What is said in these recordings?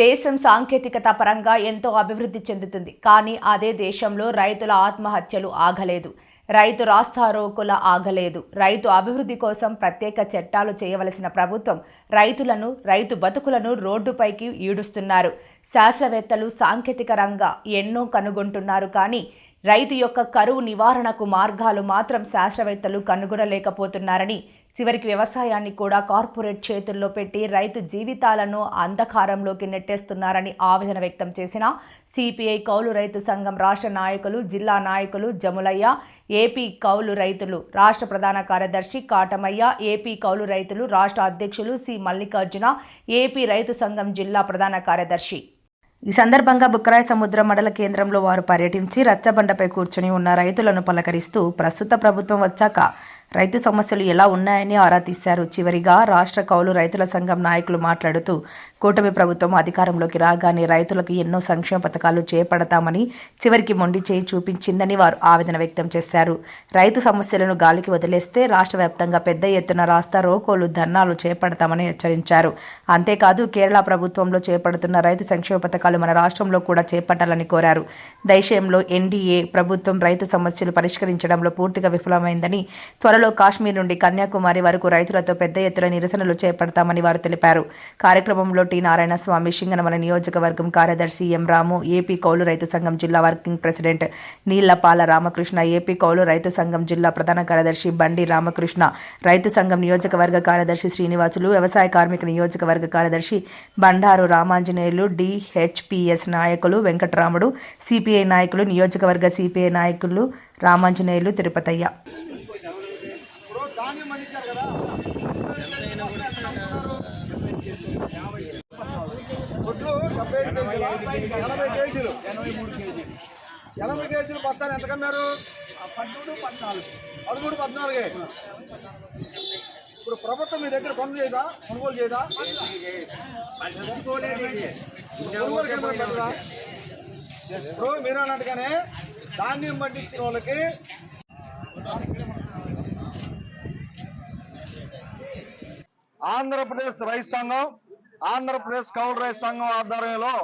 దేశం సాంకేతికత పరంగా ఎంతో అభివృద్ధి చెందుతుంది. కానీ అదే దేశంలో రైతుల ఆత్మహత్యలు ఆగలేదు. రైతు రాస్తారోకుల ఆగలేదు. రైతు అభివృద్ధి కోసం ప్రత్యేక చట్టాలు చేయవలసిన ప్రభుత్వం రైతులను రైతు బతుకులను రోడ్డుపైకి ఈడుస్తున్నారు. శాస్త్రవేత్తలు సాంకేతిక రంగా ఎన్నో కనుగొంటున్నారు కానీ రైతు యొక్క కరువు నివారణకు మార్గాలు మాత్రం శాస్త్రవేత్తలు కనుగొనలేకపోతున్నారని చివరికి వ్యవసాయాన్ని కూడా కార్పొరేట్ చేతుల్లో పెట్టి రైతు జీవితాలను అంధకారంలోకి నెట్టేస్తున్నారని ఆవేదన వ్యక్తం చేసిన సిపిఐ కౌలు రైతు సంఘం రాష్ట్ర నాయకులు జిల్లా నాయకులు జములయ్య ఏపీ కౌలు రైతులు రాష్ట్ర ప్రధాన కార్యదర్శి కాటమయ్య ఏపీ కౌలు రైతులు రాష్ట్ర అధ్యక్షులు సి మల్లికార్జున ఏపీ రైతు సంఘం జిల్లా ప్రధాన కార్యదర్శి. ఈ సందర్భంగా బుక్కరాయ సముద్ర మండల కేంద్రంలో వారు పర్యటించి రచ్చబండపై కూర్చొని ఉన్న రైతులను పలకరిస్తూ ప్రస్తుత ప్రభుత్వం వచ్చాక రైతు సమస్యలు ఎలా ఉన్నాయని ఆరా తీశారు. చివరిగా రాష్ట్ర కౌలు రైతుల సంఘం నాయకులు మాట్లాడుతూ కూటమి ప్రభుత్వం అధికారంలోకి రాగానే రైతులకు ఎన్నో సంక్షేమ పథకాలు చేపడతామని చివరికి మొండి చేయి చూపించిందని వారు ఆవేదన వ్యక్తం చేశారు. రైతు సమస్యలను గాలికి వదిలేస్తే రాష్ట్ర వ్యాప్తంగా పెద్ద ఎత్తున రాస్తా రోకోలు ధర్నాలు చేపడతామని హెచ్చరించారు. అంతేకాదు కేరళ ప్రభుత్వంలో చేపడుతున్న రైతు సంక్షేమ పథకాలు మన రాష్ట్రంలో కూడా చేపట్టాలని కోరారు. దేశంలో ఎన్డీఏ ప్రభుత్వం రైతు సమస్యలు పరిష్కరించడంలో పూర్తిగా విఫలమైందని త్వరలో కాశ్మీర్ నుండి కన్యాకుమారి వరకు రైతులతో పెద్ద ఎత్తున నిరసనలు చేపడతామని వారు తెలిపారు. కార్యక్రమంలో టి. నారాయణ స్వామి సింగనమల నియోజకవర్గం కార్యదర్శి ఎం. రాము ఏపీ కౌలు రైతు సంఘం జిల్లా working president Nellapala Ramakrishna AP కౌలు రైతు సంఘం జిల్లా ప్రధాన కార్యదర్శి బండి రామకృష్ణ రైతు సంఘం నియోజకవర్గ కార్యదర్శి శ్రీనివాసులు వ్యవసాయ కార్మిక నియోజకవర్గ కార్యదర్శి బండారు రామాంజనేయులు డిహెచ్పిఎస్ నాయకులు వెంకటరాముడు సిపిఐ నాయకులు నియోజకవర్గ సిపిఐ నాయకులు రామాంజనేయులు తిరుపతయ్య ఇప్పుడు ధాన్యం పండించారు కదా గుడ్లు డెబ్బై ఐదు కేజీలు ఎనభై కేజీలు. ఎనభై కేజీలు బస్తాలు ఎంత కమ్మారు? పదమూడు పద్నాలుగు. పదమూడు పద్నాలుగే. ఇప్పుడు ప్రభుత్వం మీ దగ్గర కొనుగోలు చేయదా? కొనుగోలు చేయదా? కొనుగోలు కేంద్రం పెట్టదా ఇప్పుడు మీరు అన్నట్టుగానే ధాన్యం పండించిన వాళ్ళకి ఆంధ్రప్రదేశ్ రైతు సంఘం ఆంధ్రప్రదేశ్ కౌలు రైతు సంఘం ఆధ్వర్యంలో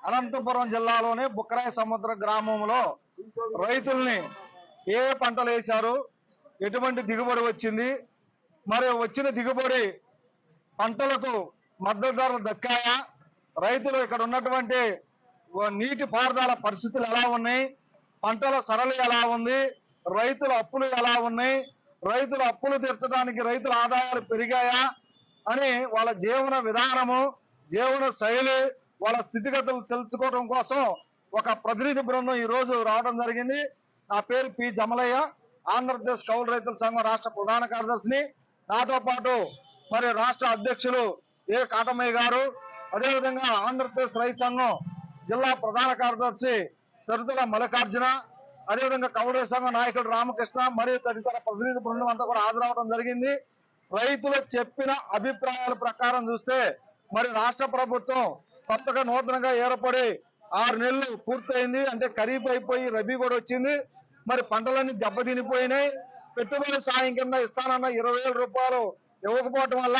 అనంతపురం జిల్లాలోని బుక్కరాయ సముద్ర గ్రామంలో రైతుల్ని ఏ పంటలు వేశారు ఎటువంటి దిగుబడి వచ్చింది మరి వచ్చిన దిగుబడి పంటలకు మద్దతు ధరలు దక్కాయా రైతులు ఇక్కడ ఉన్నటువంటి నీటి పారుదల పరిస్థితులు ఎలా ఉన్నాయి పంటల సరళి ఎలా ఉంది రైతుల అప్పులు ఎలా ఉన్నాయి రైతుల అప్పులు తీర్చడానికి రైతుల ఆదాయాలు పెరిగాయా అని వాళ్ళ జీవన విధానము జీవన శైలి వాళ్ళ స్థితిగతులు తెలుసుకోవడం కోసం ఒక ప్రతినిధి బృందం ఈ రోజు రావడం జరిగింది. నా పేరు పి. జమలయ్య. ఆంధ్రప్రదేశ్ కౌలు రైతుల సంఘం రాష్ట్ర ప్రధాన కార్యదర్శిని. నాతో పాటు మరి రాష్ట్ర అధ్యక్షులు ఏ. కాటమయ్య గారు అదేవిధంగా ఆంధ్రప్రదేశ్ రైతు సంఘం జిల్లా ప్రధాన కార్యదర్శి తరుతుల మల్లికార్జున అదేవిధంగా కౌలు రైతు సంఘం నాయకుడు రామకృష్ణ మరియు తదితర ప్రతినిధి బృందం అంతా కూడా హాజరవడం జరిగింది. రైతులు చెప్పిన అభిప్రాయాల ప్రకారం చూస్తే మరి రాష్ట్ర ప్రభుత్వం కొత్తగా నూతనంగా ఏర్పడి ఆరు నెలలు పూర్తయింది. అంటే ఖరీఫ్ అయిపోయి రబీ కూడా వచ్చింది. మరి పంటలన్నీ దెబ్బతినిపోయినాయి. పెట్టుబడి సాయం కింద ఇస్తానన్న ఇరవై వేల రూపాయలు ఇవ్వకపోవటం వల్ల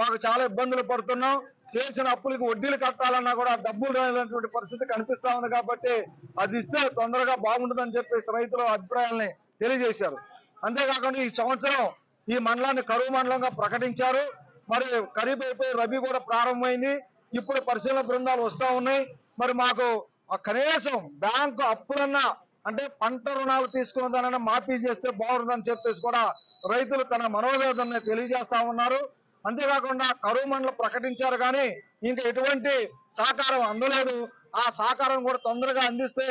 మాకు చాలా ఇబ్బందులు పడుతున్నాం. చేసిన అప్పులకి వడ్డీలు కట్టాలన్నా కూడా డబ్బులు రానటువంటి పరిస్థితి కనిపిస్తా ఉంది కాబట్టి అది ఇస్తే తొందరగా బాగుంటుందని చెప్పేసి రైతుల అభిప్రాయాల్ని తెలియజేశారు. అంతేకాకుండా ఈ సంవత్సరం ఈ మండలాన్ని కరువు మండలంగా ప్రకటించారు. మరి ఖరీఫ్ అయిపోయి రబీ కూడా ప్రారంభమైంది. ఇప్పుడు పరిశీలన బృందాలు వస్తూ ఉన్నాయి. మరి మాకు కనీసం బ్యాంకు అప్పులన్నా అంటే పంట రుణాలు తీసుకున్న దానైనా మాఫీ చేస్తే బాగుంటుందని చెప్పేసి కూడా రైతులు తన మనోవేదనని తెలియజేస్తా ఉన్నారు. అంతేకాకుండా కరువు మండలం ప్రకటించారు కానీ ఇంకా ఎటువంటి సహకారం అందలేదు. ఆ సహకారం కూడా తొందరగా అందిస్తే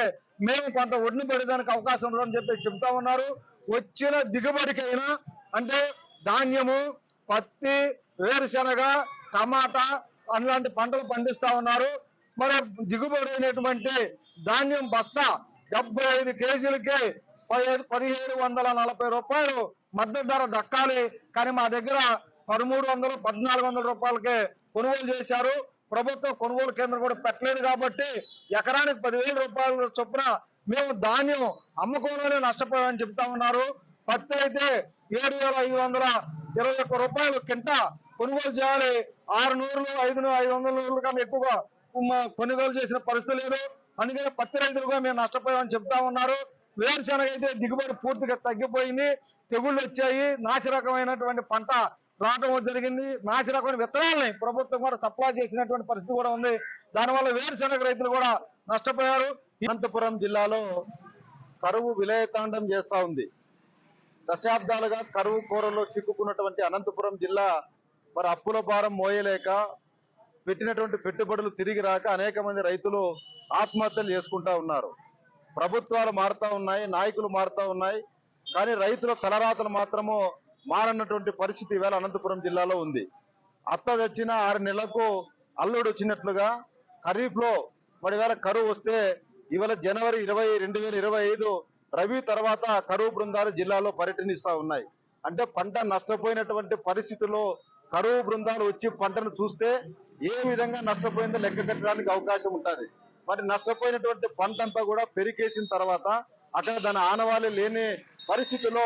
మేము కొంత ఒడిని పడేదానికి అవకాశం ఉందని చెప్పి చెప్తా ఉన్నారు. వచ్చిన దిగుబడికైనా అంటే ధాన్యము పత్తి వేరుశనగ టమాటా అలాంటి పంటలు పండిస్తా ఉన్నారు. మరి దిగుబడి అయినటువంటి ధాన్యం బస్తా డెబ్బై ఐదు కేజీలకి పదిహేడు పదిహేడు వందల నలభై రూపాయలు మద్దతు ధర దక్కాలి. కానీ మా దగ్గర పదమూడు వందలు పద్నాలుగు వందల రూపాయలకే కొనుగోలు చేశారు. ప్రభుత్వ కొనుగోలు కేంద్రం కూడా పెట్టలేదు కాబట్టి ఎకరానికి పదివేల రూపాయల చొప్పున మేము ధాన్యం అమ్ముకోవాలని నష్టపోయామని చెప్తా ఉన్నారు. పత్తి అయితే ఏడు వేల ఐదు వందల ఇరవై ఒక్క రూపాయలు కింట కొనుగోలు చేయాలి. ఆరు నూరులు ఐదు ఐదు వందల నూరుల కన్నా ఎక్కువగా కొనుగోలు చేసిన పరిస్థితి లేదు. అందుకని పత్తి రైతులు కూడా మేము నష్టపోయామని చెప్తా ఉన్నారు. వేరుశనగ అయితే దిగుబడి పూర్తిగా తగ్గిపోయింది. తెగుళ్ళు వచ్చాయి. నాసి రకమైనటువంటి పంట రావడం జరిగింది. నాసి రకమైన విత్తనాలని ప్రభుత్వం కూడా సప్లై చేసినటువంటి పరిస్థితి కూడా ఉంది. దానివల్ల వేరుశనగ రైతులు కూడా నష్టపోయారు. అనంతపురం జిల్లాలో కరువు విలయతాండం చేస్తా ఉంది. దశాబ్దాలుగా కరువు కూరలో చిక్కుకున్నటువంటి అనంతపురం జిల్లా మరి అప్పుల భారం మోయలేక పెట్టినటువంటి పెట్టుబడులు తిరిగి రాక అనేక మంది రైతులు ఆత్మహత్యలు చేసుకుంటా ఉన్నారు. ప్రభుత్వాలు మారుతా ఉన్నాయి నాయకులు మారుతా ఉన్నాయి. కానీ రైతుల తలరాతలు మాత్రము మారన్నటువంటి పరిస్థితి ఈవేళ అనంతపురం జిల్లాలో ఉంది. అత్త తెచ్చిన ఆరు నెలలకు అల్లుడు వచ్చినట్లుగా ఖరీఫ్లో మరి వేళ కరువు వస్తే ఇవాళ జనవరి ఇరవై రెండు వేల ఇరవై ఐదు రవి తర్వాత కరువు బృందాలు జిల్లాలో పర్యటనిస్తా ఉన్నాయి. అంటే పంట నష్టపోయినటువంటి పరిస్థితుల్లో కరువు బృందాలు వచ్చి పంటను చూస్తే ఏ విధంగా నష్టపోయిందో లెక్క కట్టడానికి అవకాశం ఉంటుంది. మరి నష్టపోయినటువంటి పంట అంతా కూడా పెరికేసిన తర్వాత అక్కడ దాని ఆనవాళ్ళు లేని పరిస్థితిలో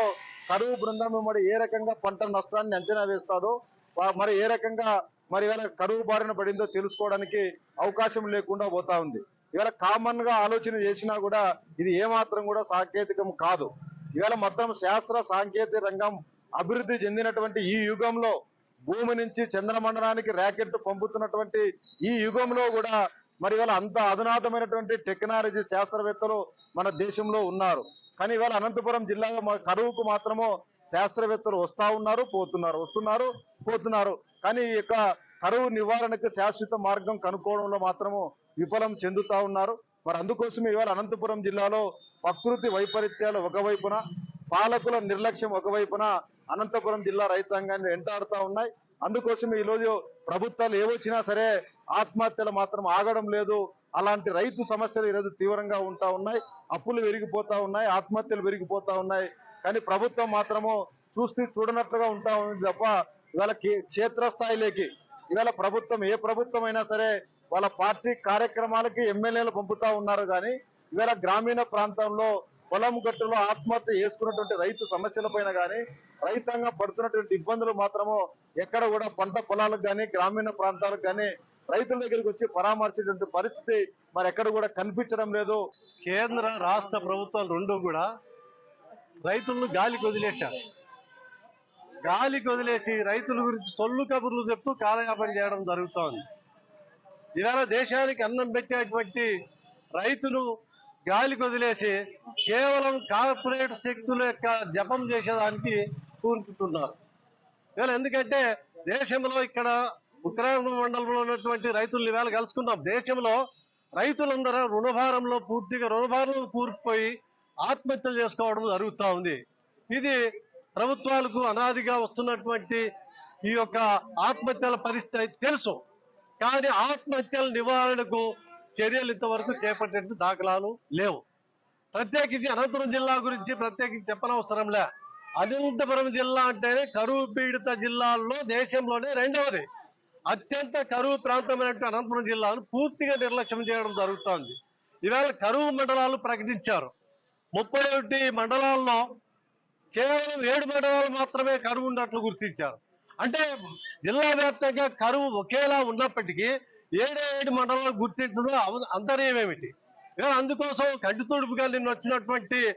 కరువు బృందం మరి ఏ రకంగా పంట నష్టాన్ని అంచనా వేస్తాదో మరి ఏ రకంగా మరి ఇవాళ కరువు బారిన పడిందో తెలుసుకోవడానికి అవకాశం లేకుండా పోతా ఉంది. ఇవాళ కామన్గా ఆలోచన చేసినా కూడా ఇది ఏమాత్రం కూడా సాంకేతికం కాదు. ఇవాళ మొత్తం శాస్త్ర సాంకేతిక రంగం అభివృద్ధి చెందినటువంటి ఈ యుగంలో భూమి నుంచి చంద్రమండలానికి ర్యాకెట్ పంపుతున్నటువంటి ఈ యుగంలో కూడా మరి ఇవాళ అంత అధునాతమైనటువంటి టెక్నాలజీ శాస్త్రవేత్తలు మన దేశంలో ఉన్నారు. కానీ ఇవాళ అనంతపురం జిల్లాలో కరువుకు మాత్రము శాస్త్రవేత్తలు వస్తా ఉన్నారు పోతున్నారు వస్తున్నారు పోతున్నారు. కానీ ఈ యొక్క కరువు నివారణకు శాశ్వత మార్గం కనుక్కోవడంలో మాత్రము విఫలం చెందుతా ఉన్నారు. మరి అందుకోసమే ఇవాళ అనంతపురం జిల్లాలో ప్రకృతి వైపరీత్యాలు ఒకవైపున పాలకుల నిర్లక్ష్యం ఒకవైపున అనంతపురం జిల్లా రైతాంగాన్ని వెంటాడుతూ ఉన్నాయి. అందుకోసం ఈ రోజు ప్రభుత్వాలు ఏవొచ్చినా సరే ఆత్మహత్యలు మాత్రం ఆగడం లేదు. అలాంటి రైతు సమస్యలు ఈరోజు తీవ్రంగా ఉంటా ఉన్నాయి. అప్పులు పెరిగిపోతా ఉన్నాయి ఆత్మహత్యలు పెరిగిపోతా ఉన్నాయి. కానీ ప్రభుత్వం మాత్రము చూస్తూ చూడనట్లుగా ఉంటా ఉంది తప్ప ఇవాళ క్షేత్రస్థాయిలోకి ఇవాళ ప్రభుత్వం ఏ ప్రభుత్వం అయినా సరే వాళ్ళ పార్టీ కార్యక్రమాలకి ఎమ్మెల్యేలు పంపుతా ఉన్నారు కానీ ఇవాళ గ్రామీణ ప్రాంతంలో పొలం గట్టులో ఆత్మహత్య చేసుకున్నటువంటి రైతు సమస్యల పైన కానీ రైతాంగం పడుతున్నటువంటి ఇబ్బందులు మాత్రము ఎక్కడ కూడా పంట పొలాలకు కానీ గ్రామీణ ప్రాంతాలకు కానీ రైతుల దగ్గరికి వచ్చి పరామర్శించే పరిస్థితి మరి ఎక్కడ కూడా కనిపించడం లేదు. కేంద్ర రాష్ట్ర ప్రభుత్వాలు రెండు కూడా రైతులను గాలికి వదిలేశారు. గాలికి వదిలేసి రైతుల గురించి సొల్లు కబుర్లు చెప్తూ కాలయాపన చేయడం జరుగుతోంది. ఇవాళ దేశానికి అన్నం పెట్టేటువంటి రైతులు గాలికి వదిలేసి కేవలం కార్పొరేట్ శక్తుల యొక్క జపం చేసేదానికి కూర్చుంటున్నారు ఇవాళ ఎందుకంటే దేశంలో ఇక్కడ ఉత్తరాంధ్ర మండలంలో ఉన్నటువంటి రైతులు ఇవాళ కలుసుకున్నాం. దేశంలో రైతులందరూ రుణభారంలో పూర్తిగా రుణభారంలో కూరుకుపోయి ఆత్మహత్యలు చేసుకోవడం జరుగుతూ ఉంది ఇది ప్రభుత్వాలకు అనాదిగా వస్తున్నటువంటి ఈ యొక్క ఆత్మహత్యల పరిస్థితి తెలుసు. కానీ ఆత్మహత్యల నివారణకు చర్యలు ఇంతవరకు చేపట్టిన దాఖలాలు లేవు. ప్రత్యేకించి అనంతపురం జిల్లా గురించి ప్రత్యేకించి చెప్పనవసరంలే అనంతపురం జిల్లా అంటేనే కరువు పీడిత జిల్లాల్లో దేశంలోనే రెండవది. అత్యంత కరువు ప్రాంతమైనటువంటి అనంతపురం జిల్లాను పూర్తిగా నిర్లక్ష్యం చేయడం జరుగుతోంది. ఈవేళ కరువు మండలాలు ప్రకటించారు. ముప్పై మండలాల్లో కేవలం ఏడు మండలాలు మాత్రమే కరువు ఉన్నట్లు గుర్తించారు. అంటే జిల్లా వ్యాప్తంగా కరువు ఒకేలా ఉన్నప్పటికీ ఏడే ఏడు మండలాలు గుర్తించడం అవ- అంతర్యం ఏమిటి అందుకోసం కంటితుడుపుగా నిన్న వచ్చినటువంటి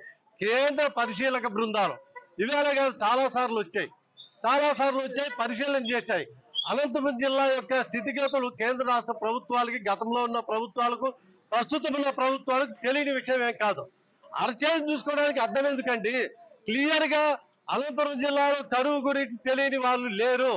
కేంద్ర పరిశీలక బృందాలు ఇవాళ కాదు చాలా సార్లు వచ్చాయి. చాలా సార్లు వచ్చాయి పరిశీలన చేశాయి. అనంతపురం జిల్లా యొక్క స్థితిగతులు కేంద్ర రాష్ట్ర ప్రభుత్వాలకి గతంలో ఉన్న ప్రభుత్వాలకు ప్రస్తుతం ఉన్న ప్రభుత్వాలకు తెలియని విషయం ఏం కాదు. అరచేతి చూసుకోవడానికి అర్థం ఎందుకండి? క్లియర్గా అనంతపురం జిల్లాలో కరువు గురించి తెలియని వాళ్ళు లేరు.